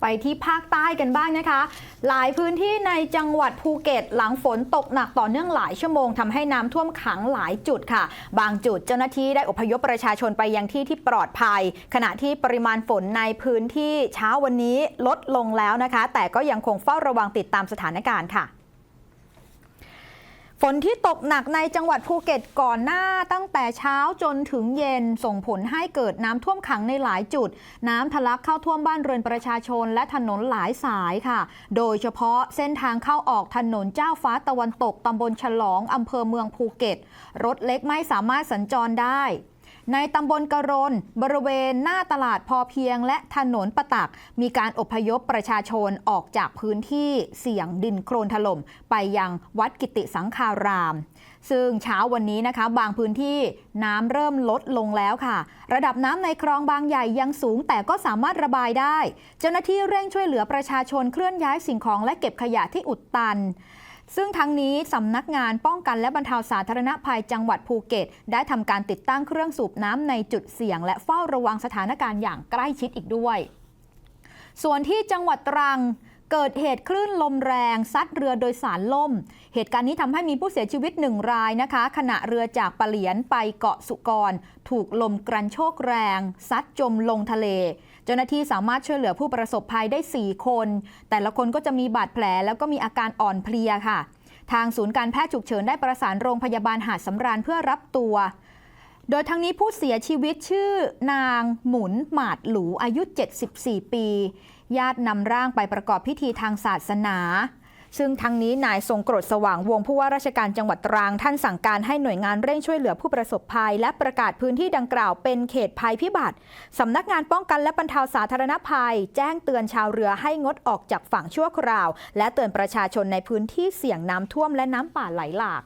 ไปที่ภาคใต้กันบ้างนะคะ หลายพื้นที่ในจังหวัดภูเก็ต หลังฝนตกหนักต่อเนื่องหลายชั่วโมงทำให้น้ำท่วมขังหลายจุดค่ะ บางจุดเจ้าหน้าที่ได้อพยพประชาชนไปยังที่ที่ปลอดภัย ขณะที่ปริมาณฝนในพื้นที่เช้าวันนี้ลดลงแล้วนะคะ แต่ก็ยังคงเฝ้าระวังติดตามสถานการณ์ค่ะ ฝนที่ตกหนักในจังหวัดภูเก็ตก่อนหน้าตั้งแต่เช้าจนถึงเย็นส่งผลให้เกิดน้ำท่วมขังในหลายจุด น้ำทะลักเข้าท่วมบ้านเรือนประชาชนและถนนหลายสายค่ะ โดยเฉพาะเส้นทางเข้าออกถนนเจ้าฟ้าตะวันตกตำบลฉลองอำเภอเมืองภูเก็ต รถเล็กไม่สามารถสัญจรได้ ในตำบลกระรนบริเวณหน้าตลาดพอเพียงและถนนประตัก มีการอพยพประชาชนออกจากพื้นที่เสี่ยงดินโครนถล่ม ไปยังวัดกิติสังคาราม ซึ่งเช้าวันนี้นะคะ บางพื้นที่น้ำเริ่มลดลงแล้วค่ะ ระดับน้ำในคลองบางใหญ่ยังสูงแต่ก็สามารถระบายได้ เจ้าหน้าที่เร่งช่วยเหลือประชาชนเคลื่อนย้ายสิ่งของและเก็บขยะที่อุดตัน ซึ่งทั้งนี้สำนักงานป้องกันและบรรเทาสาธารณภัยจังหวัดภูเก็ต ได้ทำการติดตั้งเครื่องสูบน้ำในจุดเสี่ยง และเฝ้าระวังสถานการณ์อย่างใกล้ชิดอีกด้วย ส่วนที่จังหวัดตรังเกิดเหตุคลื่นลมแรงซัดเรือโดยสารล่ม เหตุการณ์นี้ทำให้มีผู้เสียชีวิตหนึ่งรายนะคะ ขณะเรือจากปะเหลียนไปเกาะสุกร ถูกลมกระโชกแรง ซัดจมลงทะเล เจ้าหน้าที่สามารถช่วยเหลือผู้ประสบภัยได้ 4 คน แต่ละคนก็จะมีบาดแผลแล้วก็มีอาการอ่อนเพลียค่ะ ทางศูนย์การแพทย์ฉุกเฉินได้ประสานโรงพยาบาลหาดสำราญเพื่อรับตัว โดยทั้งนี้ผู้เสียชีวิตชื่อนางหมุนหมาดหลูอายุ 74 ปี ญาตินำร่างไปประกอบพิธีทางศาสนา ซึ่งทั้งนี้นายทรงกรดสว่างวงผู้ว่าราชการจังหวัดตรังท่านสั่งการให้หน่วยงานเร่งช่วยเหลือผู้ประสบภัย และประกาศพื้นที่ดังกล่าวเป็นเขตภัยพิบัติสำนักงานป้องกันและบรรเทาสาธารณภัย แจ้งเตือนชาวเรือให้งดออกจากฝั่งชั่วคราว และเตือนประชาชนในพื้นที่เสี่ยงน้ำท่วมและน้ำป่าไหลหลาก